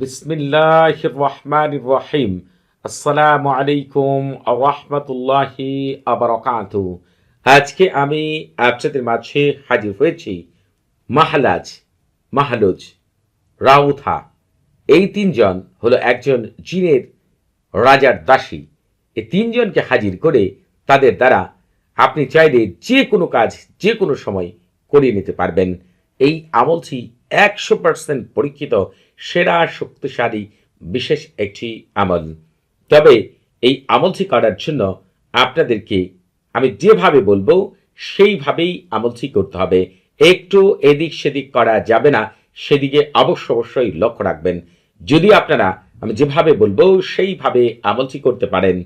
বিসমিল্লাহ রহমান রহিম। আসসালামু আলাইকুম রহমতুল্লাহি আবরকাত। আজকে আমি আপনাদের মাঝে হাজির হয়েছি মাহালাজ, মাহালুজ, রাউথা। এই তিনজন হলো একজন জিনের রাজার দাসী। এই তিনজনকে হাজির করে তাদের দ্বারা আপনি চাইলে যে কোনো কাজ, যে কোনো সময় করিয়ে নিতে পারবেন। এই আমলটি একশো পার্সেন্ট পরীক্ষিত সেরা, শক্তিশালী, বিশেষ একটি আমল। তবে এই আমলটি করার জন্য আপনাদেরকে আমি যেভাবে বলব, সেইভাবেই আমলটি করতে হবে। একটু এদিক সেদিক করা যাবে না, সেদিকে অবশ্য অবশ্যই লক্ষ্য রাখবেন। যদি আপনারা, আমি যেভাবে বলব, সেইভাবে আমলটি করতে পারেন,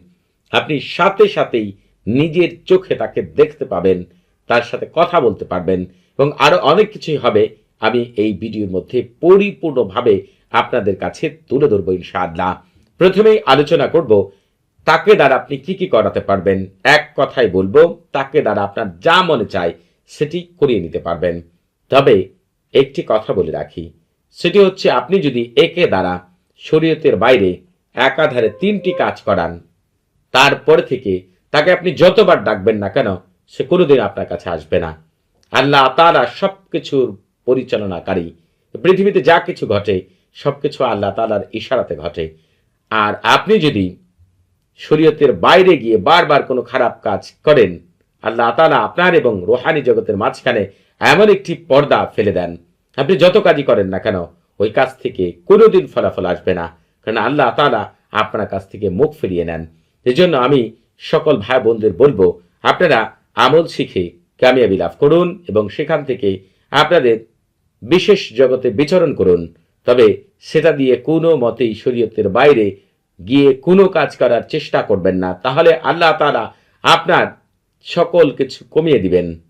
আপনি সাথে সাথেই নিজের চোখে তাকে দেখতে পাবেন, তার সাথে কথা বলতে পারবেন, এবং আরও অনেক কিছুই হবে আমি এই ভিডিওর মধ্যে পরিপূর্ণভাবে আপনাদের কাছে তুলে ধরবো ইনশাআল্লাহ। প্রথমেই আলোচনা করব, তাকে দ্বারা আপনি কি কি করাতে পারবেন? এক কথায় বলব, তাকে দ্বারা আপনার যা মনে চায় সেটি করিয়ে নিতে পারবেন। তবে একটি কথা বলে রাখি, সেটি হচ্ছে আপনি যদি একে দ্বারা শরীয়তের বাইরে একাধারে তিনটি কাজ করান, তারপরে থেকে তাকে আপনি যতবার ডাকবেন না কেন, সে কোনোদিন আপনার কাছে আসবে না। আল্লাহ তালা সব কিছুর পরিচালনাকারী। পৃথিবীতে যা কিছু ঘটে, সব কিছু আল্লাহ তালার ইশারাতে ঘটে। আর আপনি যদি শরীয়তের বাইরে গিয়ে বারবার কোনো খারাপ কাজ করেন, আল্লাহ তালা আপনার এবং রোহানি জগতের মাঝখানে এমন একটি পর্দা ফেলে দেন। আপনি যত কাজই করেন না কেন, ওই কাজ থেকে কোনোদিন ফলাফল আসবে না। কারণ আল্লাহ তালা আপনার কাছ থেকে মুখ ফিরিয়ে নেন। এজন্য আমি সকল ভাই বোনদের বলব, আপনারা আমল শিখে কামিয়াবি লাভ করুন এবং সেখান থেকে আপনাদের বিশেষ জগতে বিচরণ করুন, তবে সেটা দিয়ে কোনো মতেই শরীয়তের বাইরে গিয়ে কোনো কাজ করার চেষ্টা করবেন না। তাহলে আল্লাহ তারা আপনার সকল কিছু কমিয়ে দিবেন।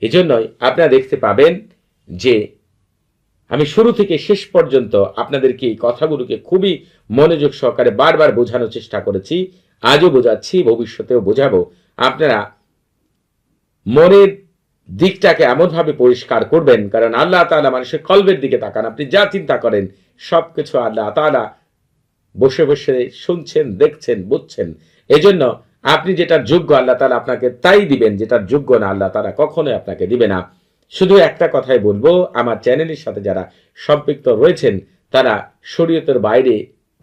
এজন্যই আপনারা দেখতে পাবেন যে আমি শুরু থেকে শেষ পর্যন্ত আপনাদেরকে এই কথাগুলোকে খুবই মনোযোগ সহকারে বারবার বোঝানোর চেষ্টা করেছি। আজও বোঝাচ্ছি, ভবিষ্যতেও বোঝাবো। আপনারা মনের দিকটাকে এমনভাবে পরিষ্কার করবেন, কারণ আল্লাহ তাআলা মানুষের কলবের দিকে তাকান। আপনি যা চিন্তা করেন, সবকিছু আল্লাহ তাআলা বসে বসে শুনছেন, দেখছেন, বুঝছেন। এজন্য আপনি যেটা যোগ্য আল্লাহ তালা আপনাকে তাই দিবেন যেটার যোগ্য না আল্লাহ তালা কখনোই আপনাকে দিবে না। শুধু একটা কথাই বলব, আমার চ্যানেলের সাথে যারা সম্পৃক্ত রয়েছেন, তারা শরীয়তের বাইরে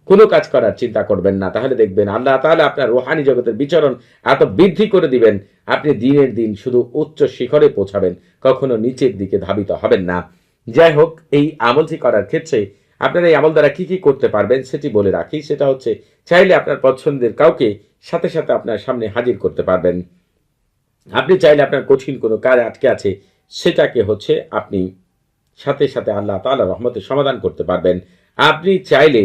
কোনো কাজ করার চিন্তা করবেন না। তাহলে দেখবেন আল্লাহ তাহলে আপনার রোহানি জগতের বিচরণ এত বৃদ্ধি করে দিবেন, আপনি দিনের দিন শুধু উচ্চ শিখরে পৌঁছাবেন, কখনো নিচের দিকে ধাবিত হবেন না। যাই হোক, এই আমলটি করার ক্ষেত্রে আপনারা এই আমল দ্বারা কি কি করতে পারবেন সেটি বলে রাখি। সেটা হচ্ছে, চাইলে আপনার পছন্দের কাউকে সাথে সাথে আপনার সামনে হাজির করতে পারবেন। আপনি চাইলে আপনার কঠিন কোনো কাজ আটকে আছে, সেটাকে হচ্ছে আপনি সাথে সাথে আল্লাহ তাআলা রহমতের সমাধান করতে পারবেন। আপনি চাইলে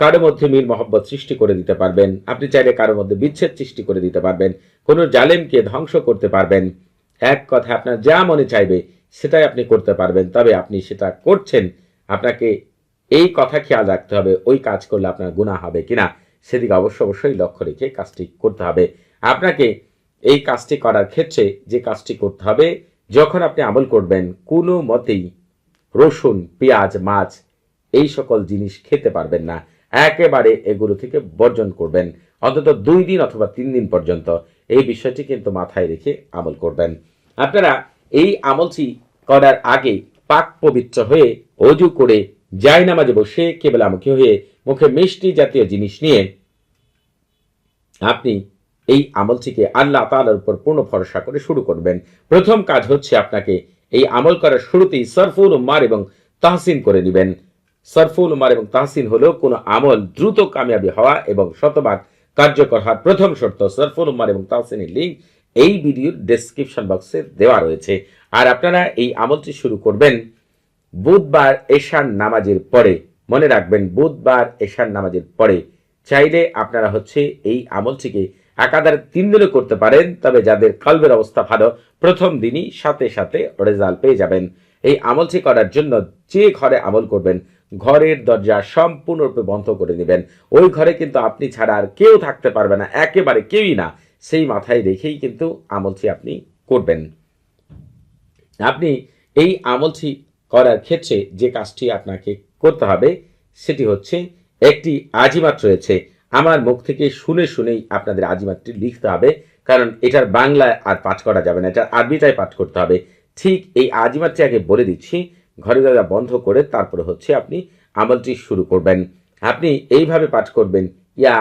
কারও মধ্যে মিল মহব্বত সৃষ্টি করে দিতে পারবেন। আপনি চাইলে কারোর মধ্যে বিচ্ছেদ সৃষ্টি করে দিতে পারবেন। কোনো জালেমকে ধ্বংস করতে পারবেন। এক কথা আপনার যা মনে চাইবে, সেটাই আপনি করতে পারবেন। তবে আপনি সেটা করছেন, আপনাকে এই কথা খেয়াল রাখতে হবে, ওই কাজ করলে আপনার গুণা হবে কিনা? সেদিকে অবশ্য অবশ্যই লক্ষ্য রেখে কাজটি করতে হবে। আপনাকে এই কাজটি করার ক্ষেত্রে যে কাজটি করতে হবে, যখন আপনি আমল করবেন, কোনো মতেই রসুন, পেঁয়াজ, মাছ, এই সকল জিনিস খেতে পারবেন না। একেবারে এগুলো থেকে বর্জন করবেন। অন্তত দুই দিন অথবা তিন দিন পর্যন্ত এই বিষয়টি কিন্তু মাথায় রেখে আমল করবেন। আপনারা এই আমলটি করার আগে পাক পবিত্র হয়ে অজু করে যাই নামাজে বসে কেবলামুখী হয়ে মুখে মিষ্টি জাতীয় জিনিস নিয়ে আপনি এই আমলটিকে আল্লাহ তাআলার উপর পূর্ণ ভরসা করে শুরু করবেন। প্রথম কাজ হচ্ছে আপনাকে এই আমল করার শুরুতেই সরফুল উম্মার এবং তাহসিন করে নেবেন সরফুল উমার এবং তাহসিন হলো কোনো আমল দ্রুত কামিয়াবি হওয়া এবং শতভাগ কার্যকর হওয়ার প্রথম শর্ত। সরফুল উমার এবং তাহসিনের লিঙ্ক এই ভিডিওর ডেসক্রিপশন বক্সে দেওয়া রয়েছে। আর আপনারা এই আমলটি শুরু করবেন বুধবার এশান নামাজের পরে। মনে রাখবেন, বুধবার এশার নামাজের পরে। চাইলে আপনারা হচ্ছে এই আমলটিকে একাধারে তিন দিনও করতে পারেন, তবে যাদের কলবের অবস্থা ভালো, প্রথম দিনই সাথে সাথে রেজাল্ট পেয়ে যাবেন। এই আমলটি করার জন্য যে ঘরে আমল করবেন ঘরের দরজা সম্পূর্ণরূপে বন্ধ করে নেবেন ওই ঘরে কিন্তু আপনি ছাড়া আর কেউ থাকতে পারবে না, একেবারে কেউই না। সেই মাথায় রেখেই কিন্তু আমলটি আপনি করবেন। আপনি এই আমলটি করার ক্ষেত্রে যে কাজটি আপনাকে করতে হবে, সেটি হচ্ছে একটি আজিমাত রয়েছে। আমার মুখ থেকে শুনে শুনেই আপনাদের আজিমাতটি লিখতে হবে, কারণ এটার বাংলায় আর পাঠ করা যাবে না, এটার আরবিটাই পাঠ করতে হবে। ঠিক এই আজিমাতটি আগে বলে দিচ্ছি ঘরে দাদা বন্ধ করে তারপরে হচ্ছে আপনি আমলটি শুরু করবেন। আপনি এইভাবে পাঠ করবেন, ইয়া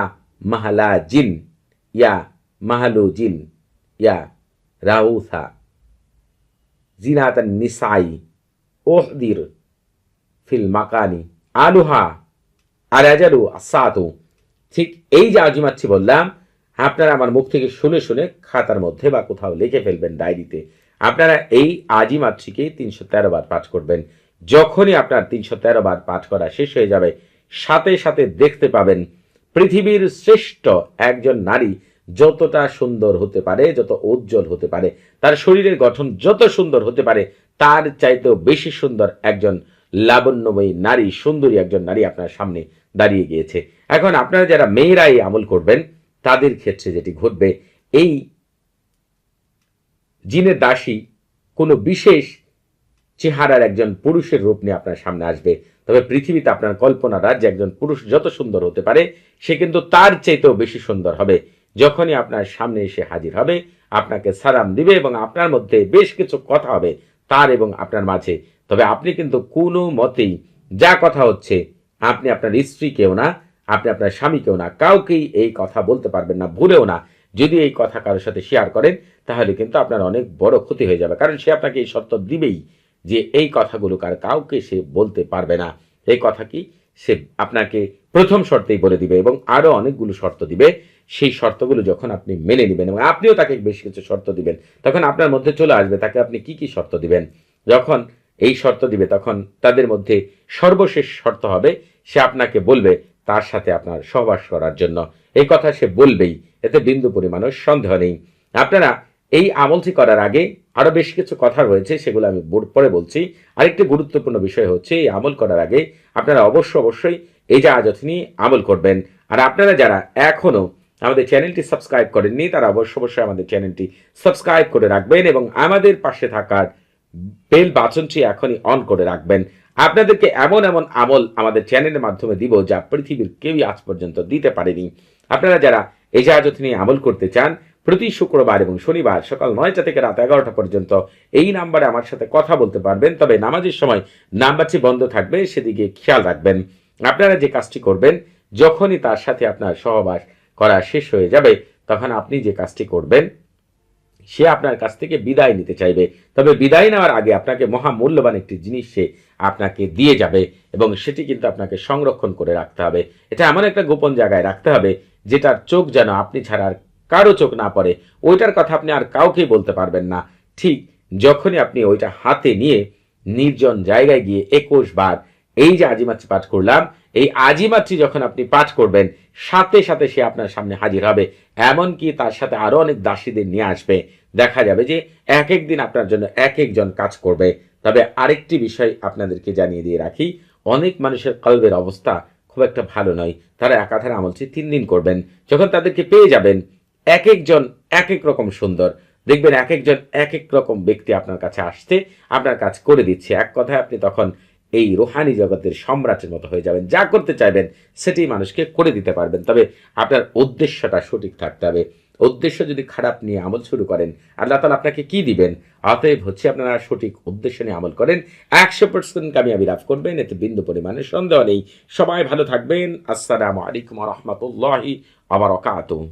মাহালা জিন ইয়া মাহালু জিন ইয়া রাউথা জিনাতান নিসাই ওহদির ফিল মাকানি, আলুহা আর আজারু আসাতু ঠিক এই যে আজিমাচ্ছি বললাম, আপনারা আমার মুখ থেকে শুনে শুনে খাতার মধ্যে বা কোথাও লিখে ফেলবেন ডায়েরিতে। আপনারা এই আজিমাত্রিকে তিনশো তেরো বার পাঠ করবেন। যখনই আপনার তিনশো তেরো বার পাঠ করা শেষ হয়ে যাবে, সাথে সাথে দেখতে পাবেন পৃথিবীর শ্রেষ্ঠ একজন নারী যতটা সুন্দর হতে পারে, যত উজ্জ্বল হতে পারে, তার শরীরের গঠন যত সুন্দর হতে পারে, তার চাইতেও বেশি সুন্দর একজন লাবণ্যময়ী নারী, সুন্দরী একজন নারী আপনার সামনে দাঁড়িয়ে গিয়েছে। এখন আপনারা যারা মেয়েরা এই আমল করবেন, তাদের ক্ষেত্রে যেটি ঘটবে, এই জিনের দাসী, কোনো বিশেষ চেহারার একজন পুরুষের রূপ নিয়ে আপনার সামনে আসবে। তবে পৃথিবীতে আপনার কল্পনা রাজ্যে একজন পুরুষ যত সুন্দর হতে পারে, সে কিন্তু তার চাইতেও বেশি সুন্দর হবে। যখনই আপনার সামনে এসে হাজির হবে, আপনাকে সালাম দিবে এবং আপনার মধ্যে বেশ কিছু কথা হবে তার এবং আপনার মাঝে। তবে আপনি কিন্তু কোনো মতেই যা কথা হচ্ছে, আপনি আপনার স্ত্রীকেও না, আপনি আপনার স্বামীকেও না, কাউকেই এই কথা বলতে পারবেন না, ভুলেও না। যদি এই কথা কারোর সাথে শেয়ার করেন, তাহলে কিন্তু আপনার অনেক বড় ক্ষতি হয়ে যাবে। কারণ সে আপনাকে এই শর্ত দিবেই যে এই কথাগুলো কার কাউকে সে বলতে পারবে না। এই কথা কি? সে আপনাকে প্রথম শর্তেই বলে দিবে এবং আরও অনেকগুলো শর্ত দিবে। সেই শর্তগুলো যখন আপনি মেনে নেবেন এবং আপনিও তাকে বেশ কিছু শর্ত দিবেন, তখন আপনার মধ্যে চলে আসবে তাকে আপনি কি কি শর্ত দিবেন। যখন এই শর্ত দিবে, তখন তাদের মধ্যে সর্বশেষ শর্ত হবে, সে আপনাকে বলবে তার সাথে আপনার সহবাস করার জন্য। এই কথা সে বলবেই, এতে বিন্দু পরিমাণও সন্দেহ নেই। আপনারা এই আমলটি করার আগে আরও বেশ কিছু কথা রয়েছে, সেগুলো আমি পরে বলছি। আরেকটি গুরুত্বপূর্ণ বিষয় হচ্ছে, এই আমল করার আগে আপনারা অবশ্য অবশ্যই এই যে আজত নিয়ে আমল করবেন। আর আপনারা যারা এখনও আমাদের চ্যানেলটি সাবস্ক্রাইব করেননি, তারা অবশ্য অবশ্যই আমাদের চ্যানেলটি সাবস্ক্রাইব করে রাখবেন এবং আমাদের পাশে থাকার বেল বাচনটি এখনই অন করে রাখবেন। আপনাদেরকে এমন এমন আমল আমাদের চ্যানেলের মাধ্যমে দিব যা পৃথিবীর কেউই আজ পর্যন্ত দিতে পারেনি। আপনারা যারা এজাজত নিয়ে আমল করতে চান, প্রতি শুক্রবার এবং শনিবার সকাল নয়টা থেকে রাত এগারোটা পর্যন্ত এই নাম্বারে আমার সাথে কথা বলতে পারবেন। তবে নামাজের সময় নাম্বারটি বন্ধ থাকবে, সেদিকে খেয়াল রাখবেন। আপনারা যে কাজটি করবেন, যখনই তার সাথে আপনার সহবাস করা শেষ হয়ে যাবে, তখন আপনি যে কাজটি করবেন সে আপনার কাছ থেকে বিদায় নিতে চাইবে। তবে বিদায় নেওয়ার আগে আপনাকে মহামূল্যবান একটি জিনিস সে আপনাকে দিয়ে যাবে এবং সেটি কিন্তু আপনাকে সংরক্ষণ করে রাখতে হবে। এটা এমন একটা গোপন জায়গায় রাখতে হবে যেটার চোখ যেন আপনি ছাড়া আর কারও চোখ না পড়ে। ওইটার কথা আপনি আর কাউকেই বলতে পারবেন না। ঠিক যখনই আপনি ওইটা হাতে নিয়ে নির্জন জায়গায় গিয়ে একুশ বার, এই যে আজিমাত্রি পাঠ করলাম এই আজিমাত্রি যখন আপনি পাঠ করবেন, সাথে সাথে সে আপনার সামনে হাজির হবে। এমনকি তার সাথে আরও অনেক দাসীদের নিয়ে আসবে। দেখা যাবে যে এক এক দিন আপনার জন্য এক একজন কাজ করবে। তবে আরেকটি বিষয় আপনাদেরকে জানিয়ে দিয়ে রাখি, অনেক মানুষের কলবের অবস্থা খুব একটা ভালো নয়। তারা একাধারে আমলটি তিন দিন করবেন। যখন তাদেরকে পেয়ে যাবেন, এক একজন এক এক রকম সুন্দর। দেখবেন এক একজন এক এক রকম ব্যক্তি আপনার কাছে আসতে আপনার কাজ করে দিচ্ছে। এক কথায় আপনি তখন এই রোহানি জগতের সম্রাটের মতো হয়ে যাবেন। যা করতে চাইবেন সেটি মানুষকে করে দিতে পারবেন। তবে আপনার উদ্দেশ্যটা সঠিক থাকতে হবে। উদ্দেশ্য যদি খারাপ নিয়ে আমল শুরু করেন, আল্লাহ তালা আপনাকে কি দিবেন? অতএব হচ্ছে আপনারা সঠিক উদ্দেশ্য নিয়ে আমল করেন। একশো পার্সেন্ট কামিয়াবি লাভ করবেন, এতে বিন্দু পরিমাণে সন্দেহ নেই। সবাই ভালো থাকবেন। আসসালামু আলাইকুম রহমতুল্লাহি আবার